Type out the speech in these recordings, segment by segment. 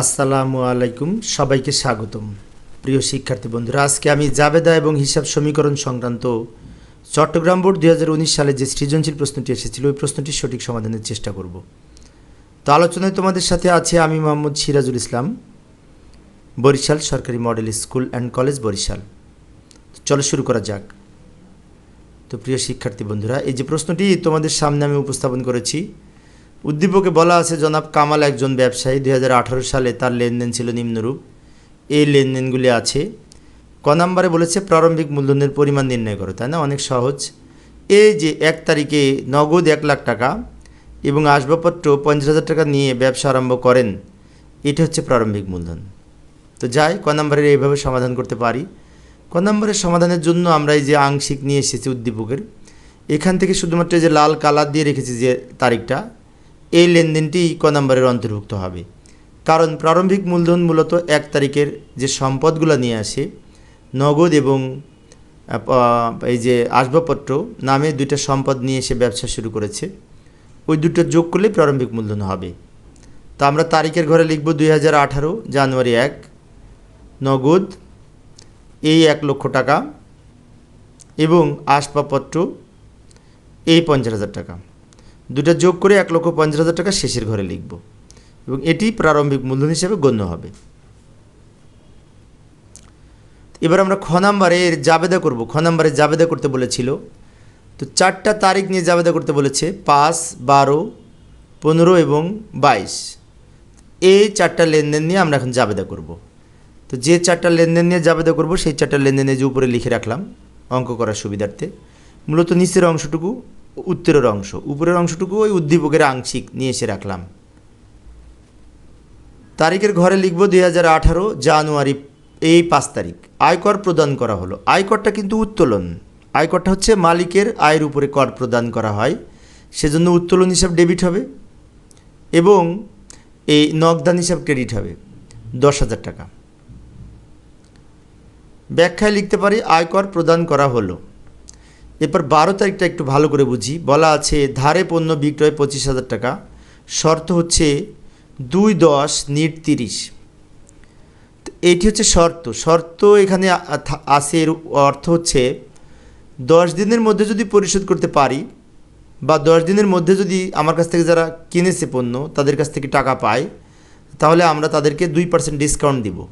আসসালামু আলাইকুম, সবাইকে স্বাগতম। প্রিয় শিক্ষার্থী বন্ধুরা, আজকে আমি জাবেদা এবং হিসাব সমীকরণ সংক্রান্ত চট্টগ্রাম বোর্ড দুই হাজার উনিশ সালে যে সৃজনশীল প্রশ্নটি এসেছিল, ওই প্রশ্নটির সঠিক সমাধানের চেষ্টা করব। তো আলোচনায় তোমাদের সাথে আছে আমি মোহাম্মদ সিরাজুল ইসলাম, বরিশাল সরকারি model school and college Barishal. চলো শুরু করা যাক। তো প্রিয় শিক্ষার্থী বন্ধুরা, এই যে প্রশ্নটি তোমাদের সামনে আমি উপস্থাপন করেছি উদ্দীপকে বলা আছে, জনাব কামাল একজন ব্যবসায়ী দু হাজার আঠেরো সালে তার লেনদেন ছিল নিম্নরূপ। এই লেনদেনগুলি আছে, ক নাম্বারে বলেছে, প্রারম্ভিক মূলধনের পরিমাণ নির্ণয় করো, তাই না? অনেক সহজ। এই যে এক তারিখে নগদ এক লাখ টাকা এবং আসবাবপত্র পঞ্চাশ হাজার টাকা নিয়ে ব্যবসা আরম্ভ করেন, এটা হচ্ছে প্রারম্ভিক মূলধন। তো যাই, ক নাম্বারের এইভাবে সমাধান করতে পারি। ক নাম্বারের সমাধানের জন্য আমরা এই যে আংশিক নিয়ে এসেছি উদ্দীপকের, এখান থেকে শুধুমাত্র যে লাল কালার দিয়ে রেখেছি যে তারিখটা এই লেনদেনটি ক নম্বরের অন্তর্ভুক্ত হবে। কারণ প্রারম্ভিক মূলধন মূলত এক তারিখের যে সম্পদগুলো নিয়ে আসে, নগদ এবং এই যে আসবাবপত্র নামে দুইটা সম্পদ নিয়ে এসে ব্যবসা শুরু করেছে। ওই দুটো যোগ করলে প্রারম্ভিক মূলধন হবে। তো আমরা তারিখের ঘরে লিখব দুই হাজার আঠারো, জানুয়ারি এক, নগদ এই এক লক্ষ টাকা এবং আসবাবপত্র এই পঞ্চাশ হাজার টাকা। দুটা যোগ করে এক লক্ষ পঞ্চাশ হাজার টাকা শেষের ঘরে লিখব। এবং এটি প্রারম্ভিক মূলধন হিসেবে গণ্য হবে। এবার আমরা খ নাম্বারে জাবেদা করব। খ নাম্বারে জাবেদা করতে বলেছিল। তো চারটা তারিখ নিয়ে জাবেদা করতে বলেছে, পাঁচ, বারো, পনেরো এবং বাইশ। এই চারটা লেনদেন নিয়ে আমরা এখন জাবেদা করব। তো যে চারটা লেনদেন নিয়ে জাবেদা করব, সেই চারটা লেনদেনে যে উপরে লিখে রাখলাম অঙ্ক করার সুবিধার্থে। মূলত নিচের অংশটুকু উত্তরের অংশ, উপরের অংশটুকু ওই উদ্দীপকের আংশিক নিয়ে এসে রাখলাম। তারিখের ঘরে লিখব দুই হাজার আঠারো, জানুয়ারি, এই পাঁচ তারিখ। আয়কর প্রদান করা হলো। আয়করটা কিন্তু উত্তোলন। আয়করটা হচ্ছে মালিকের আয়ের উপরে কর প্রদান করা হয়। সেজন্য উত্তোলন হিসাব ডেবিট হবে এবং এই নগদান হিসাব ক্রেডিট হবে, দশ হাজার টাকা। ব্যাখ্যায় লিখতে পারি, আয়কর প্রদান করা হলো। এরপর বারো তারিখটা একটু ভালো করে বুঝি। বলা আছে, ধারে পণ্য বিক্রয় পঁচিশ হাজার টাকা, শর্ত হচ্ছে দুই দশ নিট তিরিশ। তো এইটি হচ্ছে শর্ত। শর্ত এখানে আ- থা- আছে, এর অর্থ হচ্ছে দশ দিনের মধ্যে যদি পরিশোধ করতে পারি বা দশ দিনের মধ্যে যদি আমার কাছ থেকে যারা কিনেছে পণ্য, তাদের কাছ থেকে টাকা পায় তাহলে আমরা তাদেরকে দুই পার্সেন্ট ডিসকাউন্ট দিব।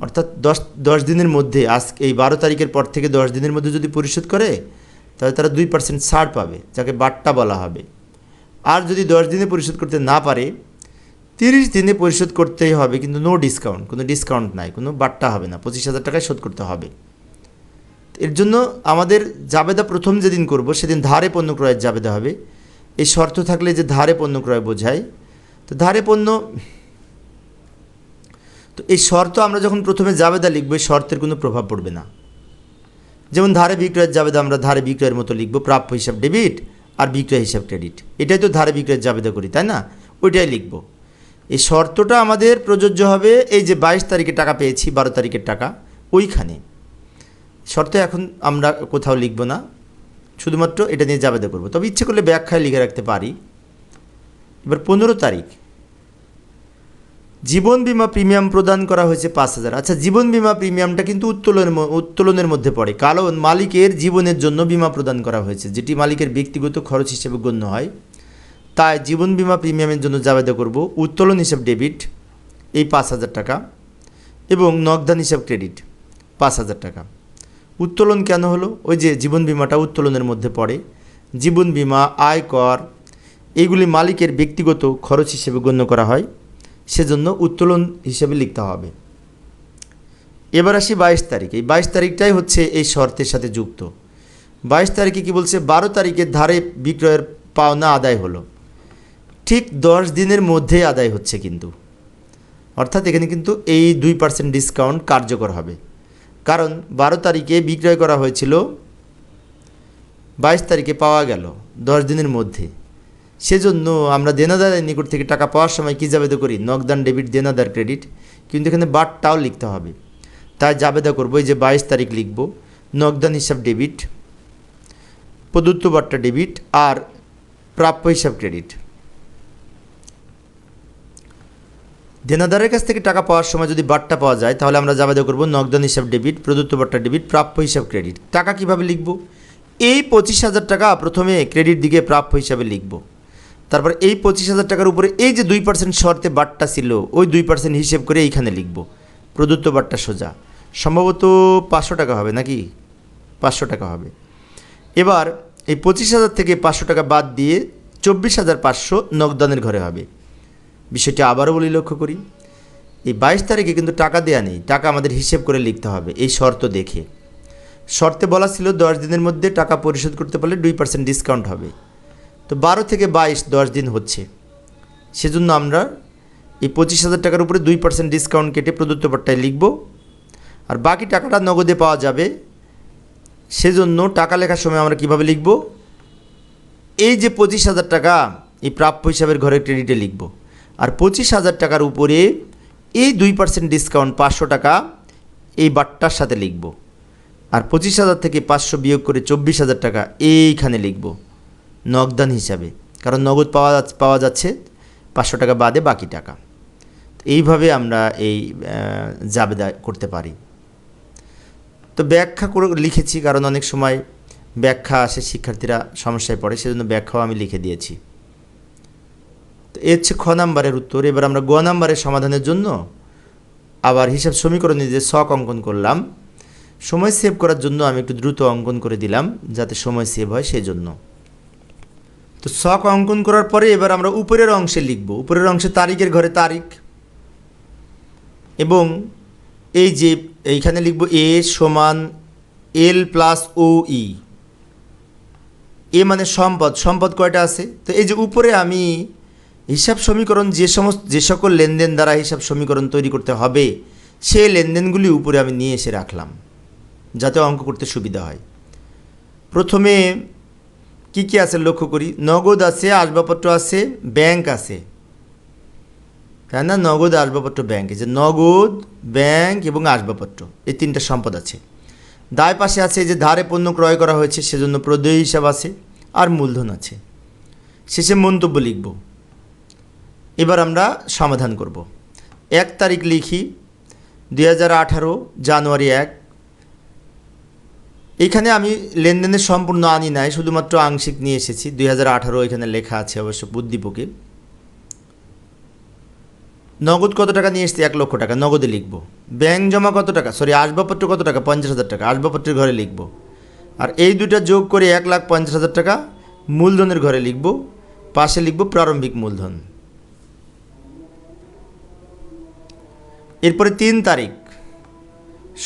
অর্থাৎ দশ দশ দিনের মধ্যে আজ এই বারো তারিখের পর থেকে দশ দিনের মধ্যে যদি পরিশোধ করে তাহলে তারা দুই পার্সেন্ট ছাড় পাবে, যাকে বাট্টা বলা হবে। আর যদি দশ দিনে পরিশোধ করতে না পারে, তিরিশ দিনে পরিশোধ করতেই হবে, কিন্তু নো ডিসকাউন্ট কোনো ডিসকাউন্ট নাই, কোনো বাট্টা হবে না, পঁচিশ হাজার টাকায় শোধ করতে হবে। এর জন্য আমাদের জাবেদা প্রথম যেদিন করব, সেদিন ধারে পণ্য ক্রয়ের জাবেদা হবে। এই শর্ত থাকলে যে ধারে পণ্য ক্রয় বোঝায়। তো ধারে পণ্য, তো এই শর্ত আমরা যখন প্রথমে জাবেদা লিখব, এই শর্তের কোনো প্রভাব পড়বে না। যেমন ধারে বিক্রয়ের জাবেদা আমরা ধারে বিক্রয়ের মতো লিখব, প্রাপ্য হিসাব ডেবিট আর বিক্রয় হিসাব ক্রেডিট। এটাই তো ধারে বিক্রয়ের জাবেদা করি, তাই না? ওইটাই লিখব। এই শর্তটা আমাদের প্রযোজ্য হবে এই যে বাইশ তারিখে টাকা পেয়েছি, বারো তারিখের টাকা, ওইখানে। শর্ত এখন আমরা কোথাও লিখব না, শুধুমাত্র এটা নিয়ে জাবেদা করব। তবে ইচ্ছে করলে ব্যাখ্যায় লিখে রাখতে পারি। এবার পনেরো তারিখ। জীবন বিমা প্রিমিয়াম প্রদান করা হয়েছে পাঁচ হাজার। আচ্ছা জীবন বিমা প্রিমিয়ামটা কিন্তু উত্তোলনের উত্তোলনের মধ্যে পড়ে। কারণ মালিকের জীবনের জন্য বিমা প্রদান করা হয়েছে, যেটি মালিকের ব্যক্তিগত খরচ হিসেবে গণ্য হয়। তাই জীবন বিমা প্রিমিয়ামের জন্য জাবেদা করব উত্তোলন হিসাব ডেবিট, এই পাঁচ হাজার টাকা, এবং নগদান হিসাব ক্রেডিট, পাঁচ হাজার টাকা। উত্তোলন কেন হলো? ওই যে জীবন বিমাটা উত্তোলনের মধ্যে পড়ে। জীবন বিমা, আয়কর এইগুলি মালিকের ব্যক্তিগত খরচ হিসেবে গণ্য করা হয়। সেজন্য উত্তোলন হিসেবে লিখতে হবে। এবার আসি বাইশ তারিখ। এই বাইশ তারিখটাই হচ্ছে এই শর্তের সাথে যুক্ত। বাইশ তারিখে কি বলছে? বারো তারিখের ধারে বিক্রয়ের পাওনা আদায় হলো। ঠিক দশ দিনের মধ্যে আদায় হচ্ছে কিন্তু। অর্থাৎ এখানে কিন্তু এই দুই পার্সেন্ট ডিসকাউন্ট কার্যকর হবে। কারণ বারো তারিখে বিক্রয় করা হয়েছিল, বাইশ তারিখে পাওয়া গেল দশ দিনের মধ্যে। সেজন্য আমরা দেনাদারের নিকট থেকে টাকা পাওয়ার সময় কী জাবেদা করি? নগদান ডেবিট দেনাদার ক্রেডিট কিন্তু এখানে বাটটাও লিখতে হবে। তাই জাবেদা করব, এই যে বাইশ তারিখ লিখব। নগদান হিসাব ডেবিট প্রদত্ত বাট্টা ডেবিট আর প্রাপ্য হিসাব ক্রেডিট দেনাদারের কাছ থেকে টাকা পাওয়ার সময় যদি বাট্টা পাওয়া যায়, তাহলে আমরা জাবেদা করব নগদান হিসাব ডেবিট প্রদত্ত বাট্টা ডেবিট প্রাপ্য হিসাব ক্রেডিট টাকা কীভাবে লিখব? এই পঁচিশ হাজার টাকা প্রথমে ক্রেডিট দিকে প্রাপ্য হিসাবে লিখব। তারপর এই পঁচিশ হাজার টাকার উপরে এই যে দুই পার্সেন্ট শর্তে বাট্টা ছিল, ওই দুই পার্সেন্ট হিসেব করে এইখানে লিখব। প্রদত্ত বাট্টা সোজা। সম্ভবত পাঁচশো টাকা হবে নাকি? পাঁচশো টাকা হবে। এবার এই পঁচিশ হাজার থেকে পাঁচশো টাকা বাদ দিয়ে চব্বিশ হাজার পাঁচশো নগদানের ঘরে হবে। বিষয়টি আবারও বলি লক্ষ্য করি। এই বাইশ তারিখে কিন্তু টাকা দেয়া নেই, টাকা আমাদের হিসেব করে লিখতে হবে, এই শর্ত দেখে। শর্তে বলা ছিল দশ দিনের মধ্যে টাকা পরিশোধ করতে পারলে দুই পার্সেন্ট ডিসকাউন্ট হবে। তো বারো থেকে বাইশ, দশ দিন হচ্ছে। সেজন্য আমরা এই পঁচিশ হাজার টাকার উপরে দুই পার্সেন্ট ডিসকাউন্ট কেটে প্রদত্ত পাট্টায় লিখব। আর বাকি টাকাটা নগদে পাওয়া যাবে। সেজন্য টাকা লেখার সময় আমরা কীভাবে লিখব? এই যে পঁচিশ হাজার টাকা এই প্রাপ্য হিসাবের ঘরে ক্রেডিটে লিখব। আর পঁচিশ হাজার টাকার উপরে এই দুই পার্সেন্ট ডিসকাউন্ট পাঁচশো টাকা এই বাট্টার সাথে লিখব। আর পঁচিশ হাজার থেকে পাঁচশো বিয়োগ করে চব্বিশ হাজার টাকা এইখানে লিখব। নগদান হিসাবে। কারণ নগদ পাওয়া যাচ্ছে পাওয়া যাচ্ছে পাঁচশো টাকা বাদে বাকি টাকা। এইভাবে আমরা এই জাবেদা করতে পারি। তো ব্যাখ্যা করে লিখেছি, কারণ অনেক সময় ব্যাখ্যা আসে, শিক্ষার্থীরা সমস্যায় পড়ে, সেজন্য ব্যাখ্যাও আমি লিখে দিয়েছি। তো এ হচ্ছে খ নাম্বারের উত্তর। এবার আমরা গ নাম্বারের সমাধানের জন্য আবার হিসাব সমীকরণে যে শখ অঙ্কন করলাম, সময় সেভ করার জন্য আমি একটু দ্রুত অঙ্কন করে দিলাম, যাতে সময় সেভ হয় সেই জন্য তো শখ অঙ্কন করার পরে এবার আমরা উপরের অংশে লিখব। উপরের অংশে তারিখের ঘরে তারিখ। এবং এই যে এইখানে লিখব এ সমান এল প্লাস ও ই। এ মানে সম্পদ। সম্পদ কয়টা আছে? তো এই যে উপরে আমি হিসাব সমীকরণ যে সমস্ত যে সকল লেনদেন দ্বারা হিসাব সমীকরণ তৈরি করতে হবে, সেই লেনদেনগুলি উপরে আমি নিয়ে এসে রাখলাম, যাতে অঙ্ক করতে সুবিধা হয়। প্রথমে কি কি আছে লক্ষ্য করি? নগদ আছে, আসবাবপত্র আছে, ব্যাংক আছে। তাই না? নগদ, আসবাবপত্র, ব্যাংক। যে নগদ, ব্যাংক এবং আসবাবপত্র, এই তিনটা সম্পদ আছে। দায় পাশে আছে যে ধারে পণ্য ক্রয় করা হয়েছে, সেজন্য প্রদেয় হিসাব আছে আর মূলধন আছে। শেষে মন্তব্য লিখব। এবার আমরা সমাধান করব। এক তারিখ লিখি, দুই হাজার আঠারো, জানুয়ারি এক। এখানে আমি লেনদেনের সম্পূর্ণ আনি নাই, শুধুমাত্র আংশিক নিয়ে এসেছি। দুই হাজার আঠারো এখানে লেখা আছে অবশ্য বুদ্ধিপকে। নগদ কত টাকা নিয়ে এসছি? এক লক্ষ টাকা। নগদে লিখব। ব্যাংক জমা কত টাকা? সরি, আসবাবপত্র কত টাকা? পঞ্চাশ হাজার টাকা। আসবাবপত্রের ঘরে লিখব। আর এই দুইটা যোগ করে এক লাখ পঞ্চাশ হাজার টাকা মূলধনের ঘরে লিখব। পাশে লিখব প্রারম্ভিক মূলধন। এরপরে তিন তারিখ।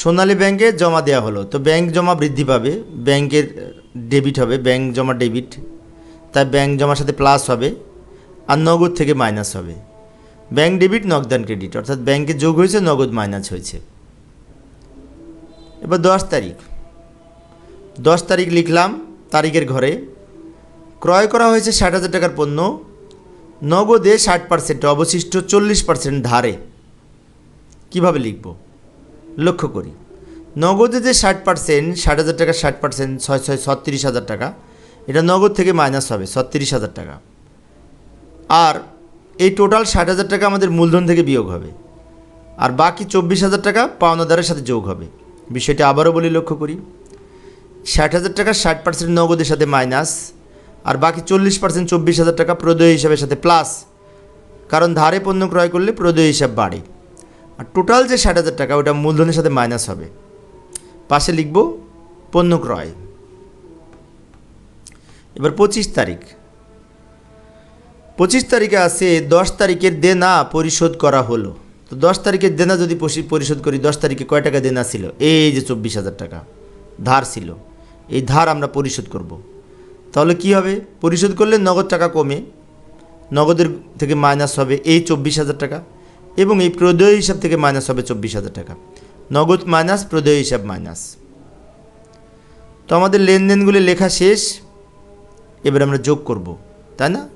সোনালী ব্যাংকে জমা দেওয়া হলো। তো ব্যাংক জমা বৃদ্ধি পাবে, ব্যাংকের ডেবিট হবে, ব্যাংক জমা ডেবিট তাই ব্যাংক জমার সাথে প্লাস হবে, আর নগদ থেকে মাইনাস হবে। ব্যাংক ডেবিট নগদান ক্রেডিট অর্থাৎ ব্যাংকে যোগ হয়েছে, নগদ মাইনাস হয়েছে। এবার দশ তারিখ। দশ তারিখ লিখলাম তারিখের ঘরে। ক্রয় করা হয়েছে ষাট হাজার টাকার পণ্য। নগদে ষাট পার্সেন্ট অবশিষ্ট চল্লিশ পার্সেন্ট ধারে। কীভাবে লিখব? লক্ষ্য করি। নগদে যে ষাট পার্সেন্ট ষাট হাজার টাকা, ষাট পার্সেন্ট ছয় ছয়, ছত্রিশ হাজার টাকা, এটা নগদ থেকে মাইনাস হবে, ছত্রিশ হাজার টাকা। আর এই টোটাল ষাট হাজার টাকা আমাদের মূলধন থেকে বিয়োগ হবে। আর বাকি চব্বিশ হাজার টাকা পাওনাদারের সাথে যোগ হবে। বিষয়টা আবারও বলি, লক্ষ্য করি। ষাট হাজার টাকা ষাট পার্সেন্ট নগদের সাথে মাইনাস, আর বাকি চল্লিশ পার্সেন্ট চব্বিশ হাজার টাকা প্রদেয় হিসাবের সাথে প্লাস কারণ ধারে পণ্য ক্রয় করলে প্রদেয় হিসাব বাড়ে। আর টোটাল যে ষাট হাজার টাকা, ওটা মূলধনের সাথে মাইনাস হবে। পাশে লিখব পণ্য ক্রয়। এবার পঁচিশ তারিখ। পঁচিশ তারিখে আছে, দশ তারিখের দেনা পরিশোধ করা হলো। তো দশ তারিখের দেনা যদি পরিশোধ করি, দশ তারিখে কয় টাকা দেনা ছিল? এই যে চব্বিশ হাজার টাকা। ধার ছিল। এই ধার আমরা পরিশোধ করব। তাহলে কি হবে? পরিশোধ করলে নগদ টাকা কমে। নগদের থেকে মাইনাস হবে। এই চব্বিশ হাজার টাকা। এবং এই প্রদেয় হিসাব থেকে মাইনাস হবে চব্বিশ হাজার টাকা। নগদ মাইনাস, প্রদেয় হিসাব মাইনাস। তো আমাদের লেনদেনগুলি লেখা শেষ। এবার আমরা যোগ করব, তাই না?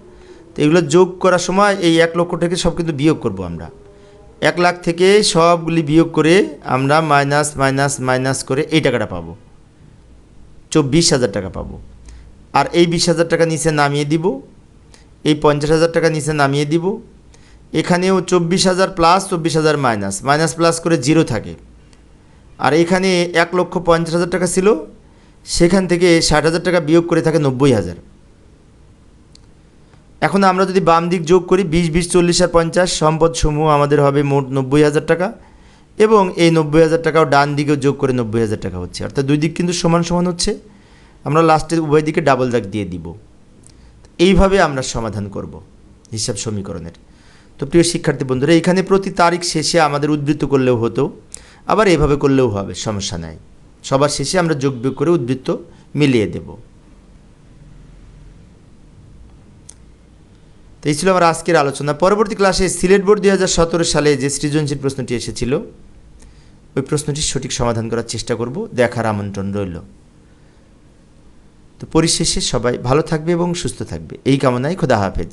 তো এগুলো যোগ করার সময় এই এক লক্ষ থেকে সব কিন্তু বিয়োগ করব আমরা। এক লাখ থেকে সবগুলি বিয়োগ করে আমরা মাইনাস মাইনাস মাইনাস করে এই টাকাটা পাবো। চব্বিশ হাজার টাকা পাবো। আর এই বিশ হাজার টাকা নিচে নামিয়ে দিব। এই পঞ্চাশ হাজার টাকা নিচে নামিয়ে দিব। এখানেও চব্বিশ হাজার প্লাস চব্বিশ হাজার মাইনাস মাইনাস প্লাস করে জিরো থাকে। আর এখানে এক লক্ষ পঞ্চাশ হাজার টাকা ছিল, সেখান থেকে ষাট হাজার টাকা বিয়োগ করে থাকে নব্বই হাজার। এখন আমরা যদি বাম দিক যোগ করি, বিশ বিশ, চল্লিশ আর পঞ্চাশ সম্পদ সমূহ আমাদের হবে মোট নব্বই হাজার টাকা এবং এই নব্বই হাজার টাকাও ডান দিকেও যোগ করে নব্বই হাজার টাকা হচ্ছে। অর্থাৎ দুই দিক কিন্তু সমান সমান হচ্ছে। আমরা লাস্টে উভয় দিকে ডাবল দাগ দিয়ে দিব। এইভাবে আমরা সমাধান করব, হিসাব সমীকরণের। তো প্রিয় শিক্ষার্থী বন্ধুরা, এখানে প্রতি তারিখ শেষে আমাদের উদ্বৃত্ত করলেও হতো, আবার এভাবে করলেও হবে, সমস্যা নাই। সবার শেষে আমরা যোগ বিয়োগ করে উদ্বৃত্ত মিলিয়ে দেব। তো এই ছিল আমার আজকের আলোচনা। পরবর্তী ক্লাসে সিলেট বোর্ড দুই হাজার সতেরো সালে যে সৃজনশীল প্রশ্নটি এসেছিল, ওই প্রশ্নটির সঠিক সমাধান করার চেষ্টা করব, দেখার আমন্ত্রণ রইল। তো পরিশেষে সবাই ভালো থাকবে এবং সুস্থ থাকবে। এই কামনায় খোদা হাফেজ।